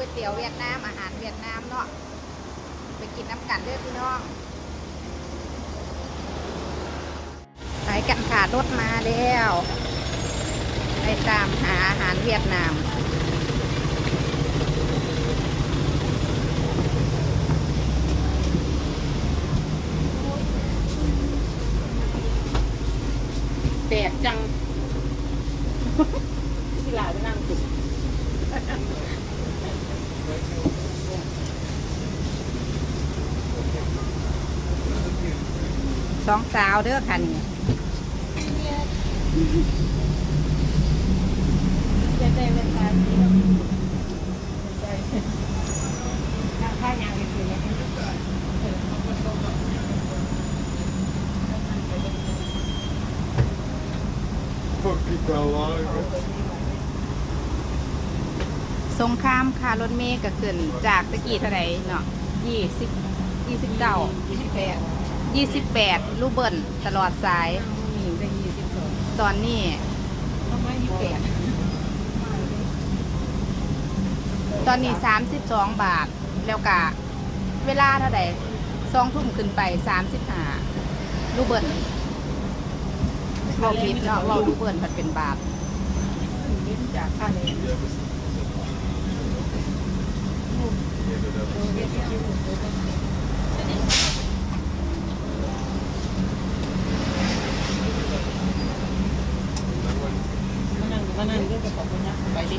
ก๋วยเตี๋ยวเวียดนามอาหารเวียดนามเนาะไปกินน้ำกันเด้อพี่น้องไปกันค่ะรถมาแล้ว ไปตามหาอาหารเวียดนาม แปลกจัง ที่ลาไปนั่งกิน สองสาวเด้อค่ะนี่จะได้เวลานี้เราใจข้างอย่างนี้คือเนี่ย Fucking alive. สงครามค่ะรถเมย์ก็ขึ้นจากตะกี้เท่าไหร่เนาะยี่สิบยี่สิบเก้ายี่สิบแปด ยี่สิบแปดลูกเบิ้ลตลอดสายมีได้ยี่สิบสองตอนนี้ ทำไมยี่สิบแปดตอนนี้สามสิบสองบาท แล้วกะเวลาเท่าไหร่สองทุ่มขึ้นไปสามสิบห้าลูกเบิ้ลเราผิดเนาะเราลูกเบิ้ลมันเป็นบาท เล่นจากค่าเลยมานั่งมานั่งด้วยกับผมนะไป ดิ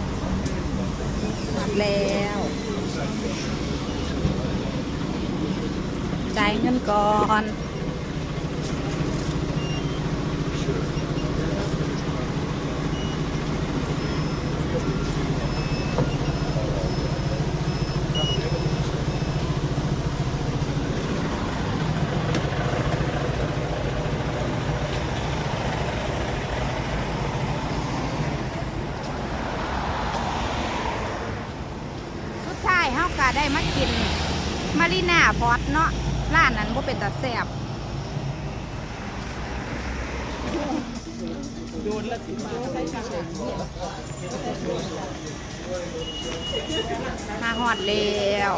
หมดแล้ว จ่ายเงินก่อน สุดท้ายเฮาก็ได้มากินมารีน่า พอตเนาะร้านนั้นบ่เป็นตาแซบโดนละสิมาใช้กลาหอดแล้ว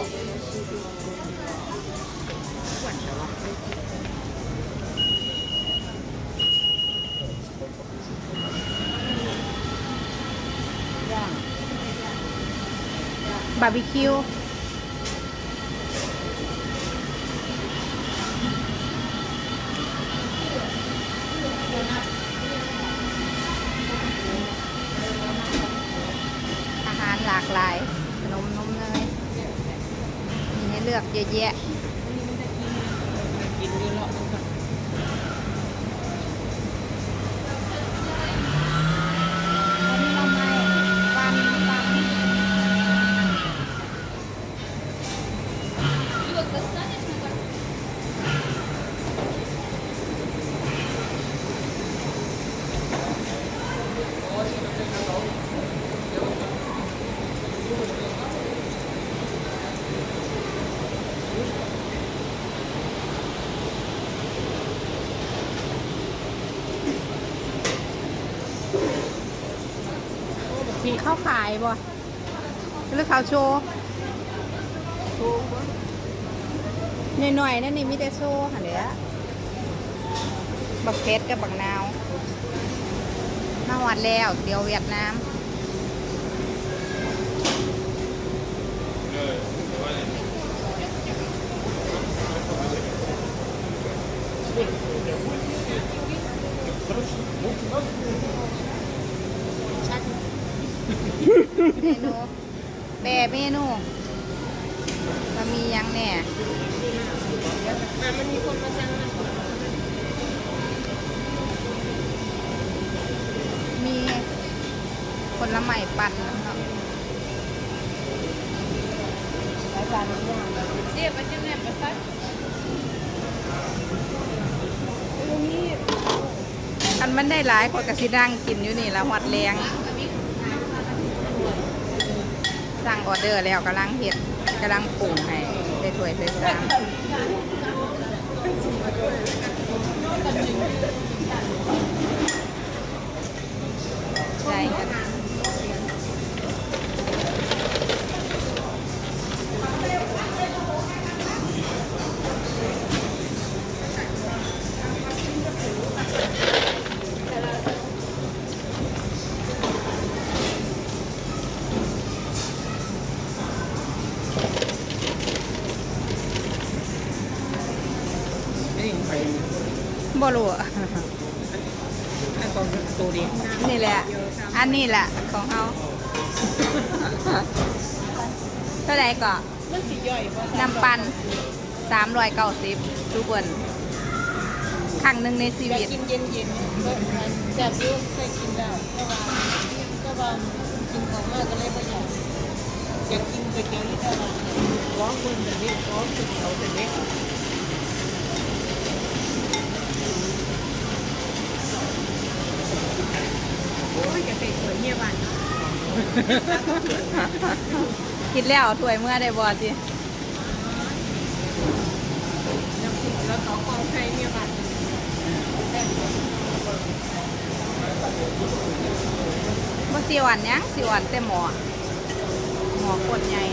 บาร์บีคิว ใเข้าขายบ่หรือข้าวโชว์หน่อยๆนั่นนี่มีแต่โชว์หันเด้อบักเพชรกับบักนาวมาหวัดแล้ว เดี๋ยวเวียดนาม นูแปรเมนูมันมีหยังแน่มันมีคนมาสั่งนะมีผลไม้ปั่นนะครับรายการนี้ยากเดี๋ยวมันจะแนบไปซักตรงนี้อันมันได้หลายคนกะสิดังกินอยู่นี่ละหวัดแรง สั่งออเดอร์แล้วกำลังเห็ดกำลังปรุงให้ได้ถ้วยได้จานใช่ค่ะ บ่รู้อะอันของตัวเดียวนี่แหละ อันนี้แหละของเขาเท่าไหร่ก็มันสิย่อยบ่น้ำปันสามร้อยเก้าสิบทุกคนครั้งหนึ่งในชีอยากวิตกินเย็นๆก็แซ่บอยู่เคยกินแล้วแต่ว่าแต่ว่ากินของมากก็เลยบ่อยากอยากกินก๋วยเตี๋ยวที่ตลาดร้องคนแต่นี้ร้องก๋วยเตี๋ยวแต่นี้โอ้ยจะ เมียบ้านคิดแล้วถ้วยเมื่อได้บอสิแล้วต่อกองไฟเมียบ้านบ่สิหวานยังสิหวานแต่หมอหมอคนใหญ่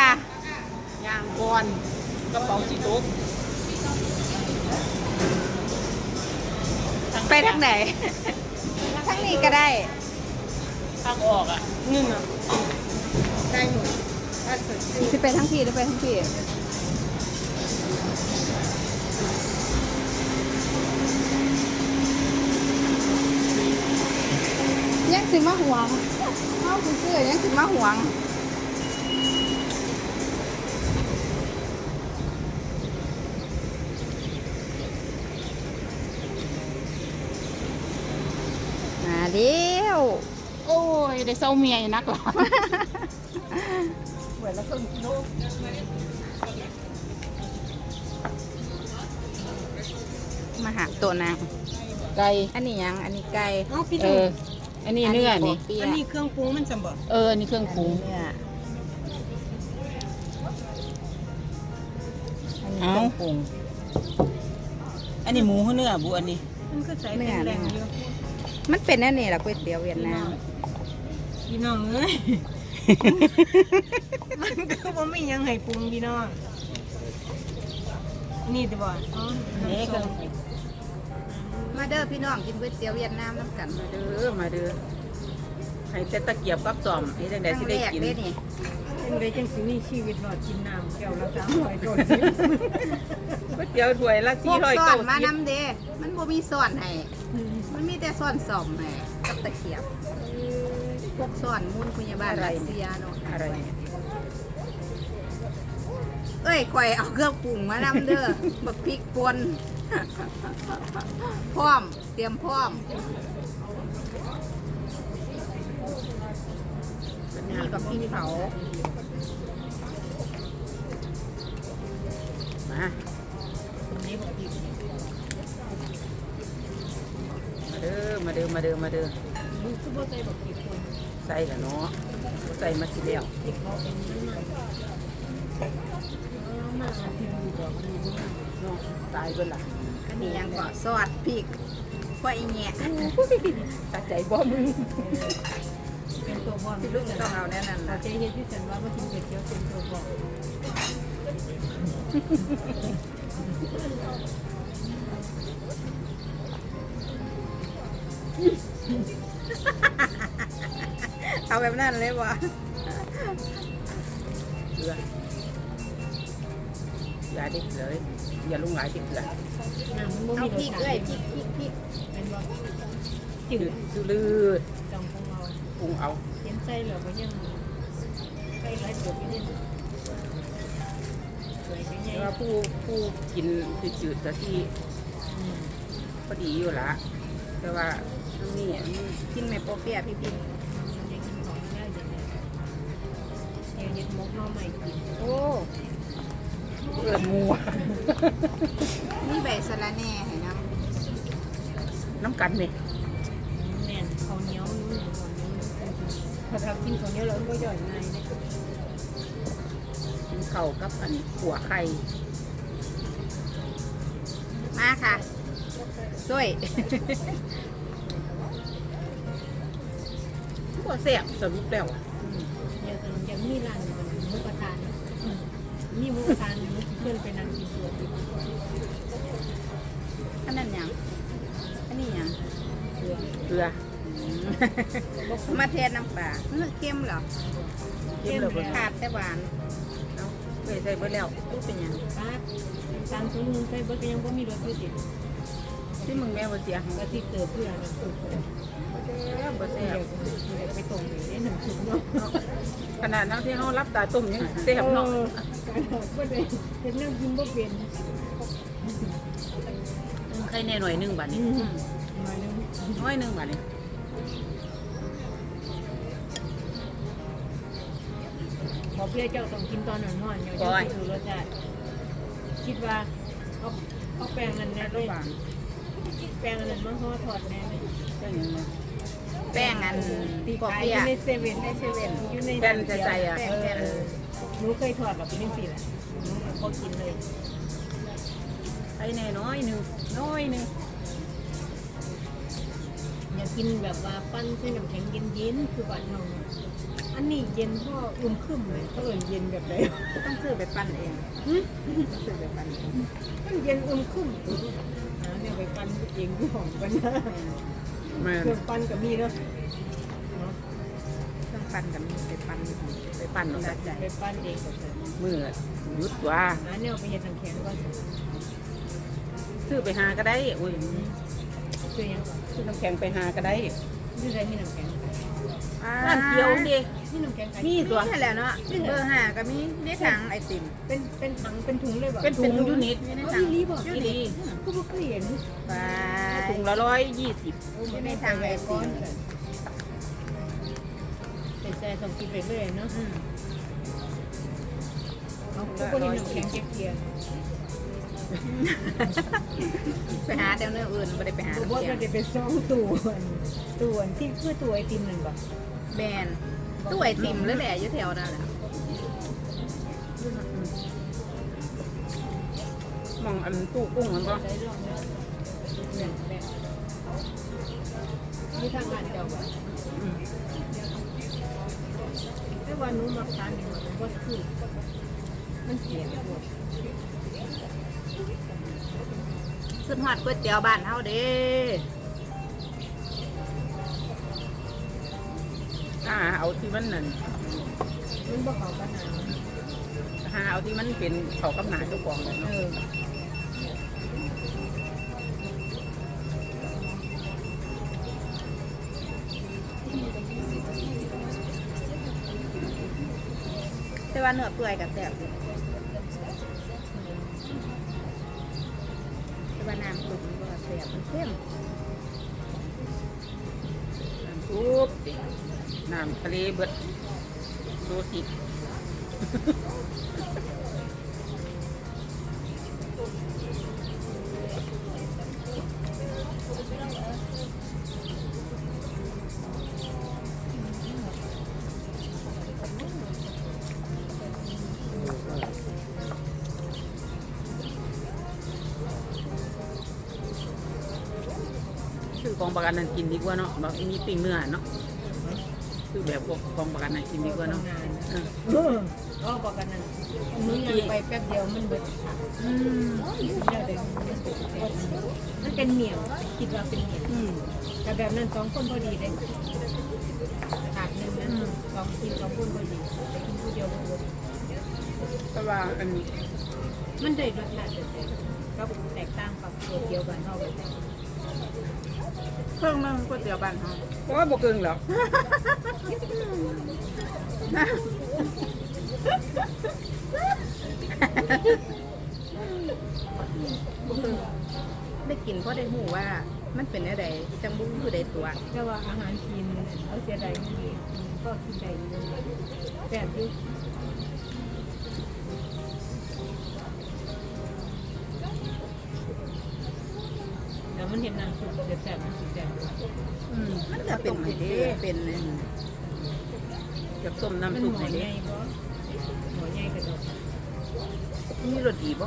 กกาปากกายางก่อนกระเป๋าสีตุกไปทางไหน ทางนี้ก็ได้ ทางออกอะงึ่งอะได้หมดถ้าสดชื่นสิไปทั้งทีหรือไปทั้งทียังสิมาหวงเอาคุณเสื้อยังสิมาหวง อ้ยได้เศร้าเมียอยู่นักหรอเหมือนละครึ่งกิโลมาหาตัวนางไก่ อันนี้ยัง อันนี้ไก่เอออันนี้เนื้อนี่เปียอันนี้เครื่องปรุงมันจำบ่เออ อันนี้เครื่องปรุงเนื้ออันนี้เอ้าเครื่องปรุง อันนี้หมูเขาเนื้อบุอันนี้มันก็ใส่เนื้เป็นอแรงอยู่มันเป็นอันนี้แหละก๋วยเตี๋ยวเวียดนาม พี่น้องเอ้ย มันก็บ่มีหยังให้ปรุงพี่น้อง นี่ติบ่อ๋อนี่เครื่องมาเด้อพี่น้องกินก๋วยเตี๋ยวเวียดนามน้ำกันเด้อมาเด้อให้แต่ตะเกียบกับจอมนี่จังได๋สิได้กินครั้งแรเด้นี่เป็นไดจังสิมีชีวิตรอดกินน้ำแก้วละ300โดนก๋วยเตี๋ยวถ้วยละพวกซ่อนมา490น้ำเด้มันบ่มีซ่อนให้มันมีแต่ซ่อนซ่อมให้กับตะเกียบ พวกซ่อนมูลพยาบาลรัสเซียเนาะอะไรเนี่ยเอ้ยข่อยเอาเครื่องปรุงมานำเด้อบักพริกป่นพร้อม เตรียมพร้อมนี่กับพริกเผามามาเด้อมาเด้อมาเด้อมาเด้อมึง คือบ่ใส่บักพริกคนใส่ละเนาะใส่มาสิแล้วพริกเขาเป็นมันมันเอามาอันที่ดูดอกดูบ่มาเนาะตายเบิ่นล่ะอันนี้ยังก็ซอสพริกพ่ออีแงะตาใจบ่มึงเป็นตัวบอลที่ลุงต้องเอาแน่นั่นเราล่ะใจเย็นที่ฉันว่ามากินก๋วยเตี๋ยวเป็นตัวบอล เอาแบบนั้นเลยวะเกลืออย่าได้เกลือเลยอย่าลงหลายที่เกลือน้ำมันบ่เอามีพริกเอ้ยพริกพริกพริกเป็นบ่จืจืดดสุลืดจำของเราปรุงเอาเห็นใจเหลือก็ยังใกล้ไรเดือดอยู่นี่สวยจังไงแต่ว่าผู้ผู้กินคือจืดแต่ที่พอดีอยู่ละแต่ว่าทั้งนี้อันนี้กินแม่โปเปียะพี่พ อใหม่กินโอ้เกิดหมูนี่ใบสะระแหน่ให้น้น้ำกันไหมแน่นข้าวเหนียวนู่นข้าวเหนียวนู่นถ้าเรากินข้าวเหนียวเราก็ย่อยง่ายนะกินเข่าวกับอันขัวไข่มาค่ะช่วยก็แซ่บสรุปแล้วอะ อย่างอย่างมีร้านหมูกระทะนะ มีหมูกระทะเพื่อนไปนั่งกินสวนอันนั้นหยังอันนี้หยังเพื่อนเกลือมาเทศน้ำปลาเนื้อเค็มเหรอเค็มเลยบ่ขาดแต่หวานเอาเคยใส่เบิดแล้วรูปเป็นหยังป้าตามถุงนึงใส่เบิร์ก็ยังบ่มีรถอยู่ติด ที่มึงแม่บ่เสียให้ก็ที่เติบเพื่อนนะถูกแซ่บบ่แซ่เดี๋ยบวไปตรงนี้หนึ่งถุงเนาะขนาดนั้นที่เขารับตาต้มยังแซ่บเนาะก็ได้เป็นนั่งกินบ่เป็นใครแน่หน่อยหนึงบาทนี้มานึงน้อยหนึงบาทนี้พอเพื่อเจ้าต้องกินตอนนอนๆเดี๋ยวจะดูรสชาติคิดว่าเอาเอาแป้งนั่นแน่เลย ระหว่างแป้งอันนั้นมาห่อทอดแน่เลยได้ยังไงแป้งอันตีปอกขายเปีอยยู่กในเซเว่นในเซเว่นอยู่ในแป้นจะใจอะเออเออหนูเคยทอดแบบนี้สิแหละหนูก็กินเลยใครแน่น้อยหนึงน้อยหนึงอยากกินแบบว่าปั้นเส้นน้ำแข็งเย็นๆคือบ้านเราเนี่ยอันนี้เย็นพ่ออุ่มขึ้นเลยเขาเอินเย็นแบบไหนต้องซื้อไปปั้นเอง ต้องซื้อไปปั้นเองมันเย็นอุ่มขึ้นหาเนี่ย ไปปั้นเองที่ของกันนะแม่นเครื่องปั้นก็มีเนาะเนาะเครื่องปั้นกับมีไปปั้นไปปั่นเอาซะไปปั้นเองกับเธอมือหยุดว่า หาเนี่ยไปเย็นน้ำแข็งก่อนซื้อไปหาก็ได้โอ้ยซื้อยังก่อนซื้อน้ำแข็งไปหาก็ได้ ซื้ออะไรมีน้ำแข็ง ร้านเกี๊ยวดิมีน้ำแข็งขายมีมีตัวนี่แหละเนาะเบอร์ห้าก็มีนี่ถังไอติม เป็นเป็นถังเป็นถุงเลยบ่เป็นถุงยูนิตอยู่ในอ๋อถังอีหลีบ่ยูนิตก็บ่เคยเห็นไปถุงละร้อยยี่สิบอยู่ในถังไอติมเป็นแซ่ส่งกินไปเรื่อยเนาะอืมเอาก็บ่เห็นน้ำแข็งเกียร์ ไปหาเดี๋ยวเนื้ออื่นไม่ได้ไปหาๆน้ำบ่เสียก็ได้เป็นสองตัวตัวที่คือตัวไอติมนั่นบ่แบนตู้ไอติมหรือแหละอยู่แถวนั่นแหละมองอันตู้กุ้งมันก็ได้ลองแล้วแบ่งแบ่งมีทางงานเจ้าบ่อืมแต่ว่าหนูมักทานนี่มันบ่คือมันเกลียดพวก ขึ้นฮอดก๋วยเตี๋ยวบ้านเฮาเด้ถ้าเอาที่มันนั่นมันบ่เข้ากันนะหาเอาที่มันเป็นเขากำหนาเจ้าของเลยเอเนาะอแต่ว่าเนื้อเปื่อยกับแซ่บอยู่แต่ว่าน้ำตุ๋นก็แซ่บมัน เข้มน้ำซุปน้ำทะเลเบิดซูสิ ซื้อกองประกันนั้นกินดีกว่าเนาะแบบมีปิ้งเนื้อเนาะซื้อแบบพวกกองประกันนั้นกินดีกว่าเนาะงานเออเออก็บอกกันนั่นหนูยังไปแป๊บเดียวมันเบิดค่ะอืมเดี๋ยวเดี๋ยวมันเป็นเหนียวคิดว่าเป็นเหนียวอืมแต่แบบนั้นสองคนพอดีเลยถาดหนึ่งนะสองกินสองคนพอดีแต่กินผู้เดียวบ่เบิดแต่ว่าอันนี้มันได้รสชาติแตกก็แตกต่างกับตัวเดียวกันเท่ากันแต่ เครื่องนึ่งก๋วยเตี๋ยวบ้านเฮาก็ว่าบ่เกินหรอกบ่คือได้กินเพราะได้หูว่า มันเป็นอะไรจังบุ้งอยู่ในตัวแต่ว่าอาหารจีนเขาเสียดายไม่ดีก็กินได้อยู่แบบอยู่ มันเห็นน้ำซุปแซ่บๆมันสิแซ่บอืมมันจะเป็นไม่ได้เป็นเลยอยากต้มมันน้ำซุปหมอให้ใหเด้ญ่บ่หมอใหญ่กระโดดมีรสดีบ่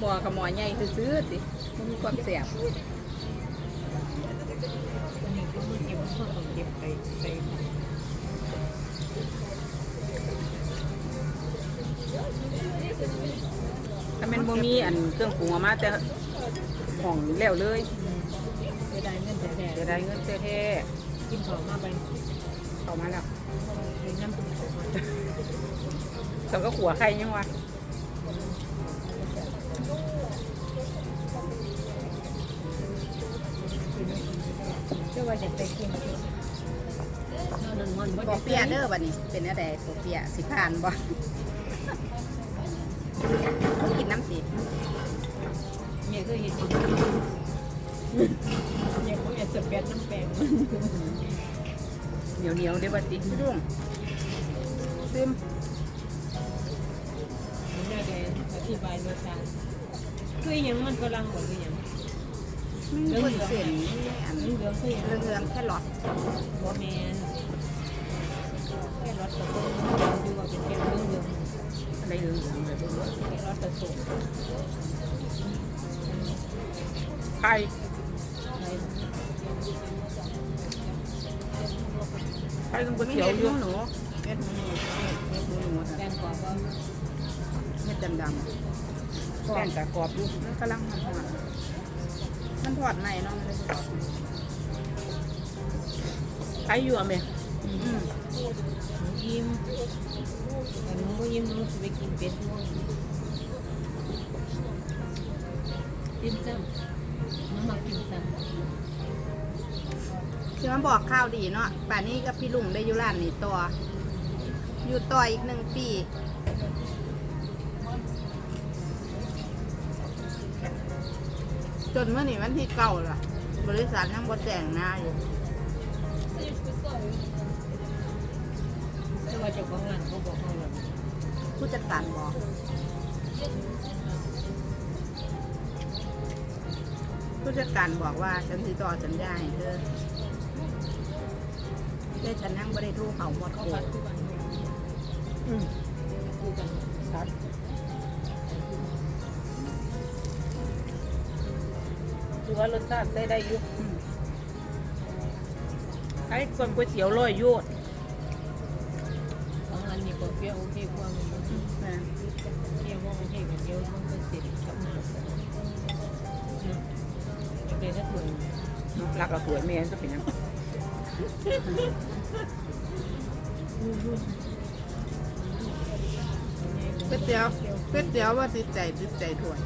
บัวกับหมอใหญ่ซื้อๆสิมันมีความแสบอันนี้ก็มันเก็บมันต้องเก็บไปไปถ้าแม่นบ่มีอันเครื่องปรุงออกมาแต่ห้องแล้วเลยจะได้เงินแท้จะได้เงินแท้ๆกินของมาไปๆเข้ามาแล้วเห็นน้ำซุปของมันแล้วก็ขัวไข่ยังวะเชื่อว่าจะไปกินเท่านั้นมันปอเปียะเด้อบัดนี้เป็นอะไรปอเปียะสิผ่านบ่กินน้ำ สิเมียก็เห็นเมียเขาอยากจะแปดน้ำแปลงเหนียวเหนียวเดี๋ยวบัดติดุ้งซึมมันน่าจะอธิบายรสชาติคืออย่างมันฝรั่งหมดคืออย่างมีคนเสียนอันเหลืองๆคืองเรื่องเรื่องแค่หลอดบ่แมนแค่รสกระปุกดูว่าเป็นแค่เหลือง อะไรเหลืองเหลืองๆเลยๆแค่รสกระสุนไข่อะไรไข่ต้องก๋วยเตี๋ยวเม็ดอยู่หนูเม็ดหมูหนูเม็ดหมูหนูแกงกรอบว่าเม็ดดำแป้งกะกรอบอยู่ๆมันกำลังมันทอดมันทอดในเนาะมันเลยกรอบไข่อยู่อะแม่อืม หนูยิ้มแต่หนูก็ยิ้มหนูจะไปกินเป็ดด้วยกินซ้ำหนูมากินซ้คือมันบอกข้าวดีเนาะป่านนี้กับพี่ลุงได้อยู่ร้านนี้ต่ออยู่ต่ออีกหนึ่งปีจนเมื่อนี้วันที่เก้าล่ะ บริษัทยังบ่แจ้งหน้าอยู่ำแต่ ว่าเจ้าของร้านเขาบอกเขาแบบผู้จัดการบอกผู้จัดการบอกว่าฉันติดต่อสัญญาให้เธอแต่ฉันยังไม่ได้ทูเขาหมดเขาโกพัดทุกวันอืมคู่กันครับถือว่ารสชาติได้ได้อยู่อืมไข่ส่วนก๋วยเตี๋ยวร้อยโยดของอันนี้ก็ เปรี้ยวโอเความนะเกี่ยวว่าโอเคกับเยอะมันก็เสร็จกับน้ำจะเป็นถ้าถวยรักเอาสวยเมียจะเป็นยังก๋วยเตี๋ยวก๋วยเตี๋ยวว่าติดใจติดใจถ้วย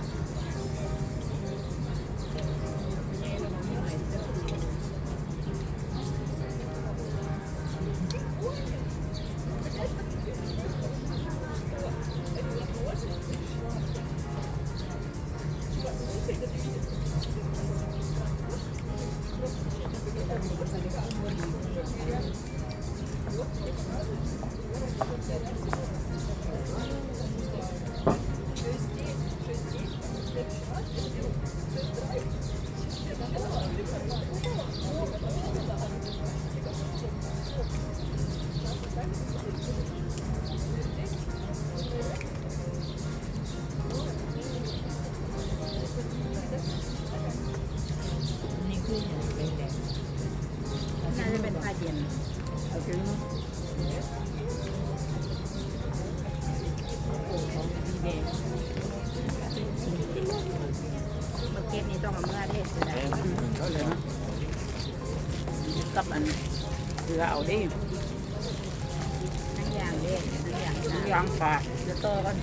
กับอันเรือเอาได้ทั้งอย่างเด็ทั้งอย่างทุกนะอย่างฝากจะต่อกัน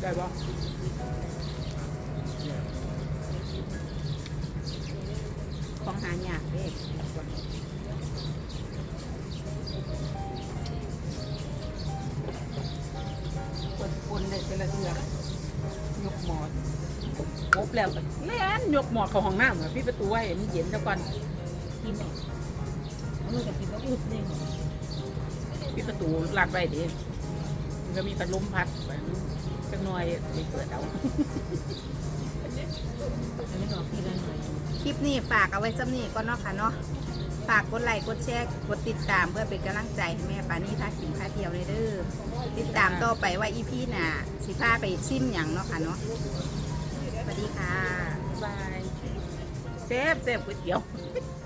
ได้ปะของหาอยากเด็ ยกหมอดครบแล้วก็แล่นยกหมอดเข้าห้องน้ำอะพี่ประตูไว้มันเย็นซะก่อนกินออกมันกับกินก็อึดเลยพี่ประตูลัดไว้ดิอมันก็มีพัดลมพัดไปจังหน่อยไปเปิดเอา อันนี้ออกทีละหน่อย คลิปนี้ฝากเอาไว้สำนีก่อนเนาะค่ะเนาะ ฝากกดไลค์กดแชร์กดติดตามเพื่อเป็นกำลังใจให้แม่ปานี่พากินพาเที่ยวเลยเด้อติดตามต่อไปว่าอีพีหน่ะสิพาไปซิมหยังเนาะค่ะเนาะสวัสดีค่ะบายเซฟเซฟก๋วยเตี๋ยวส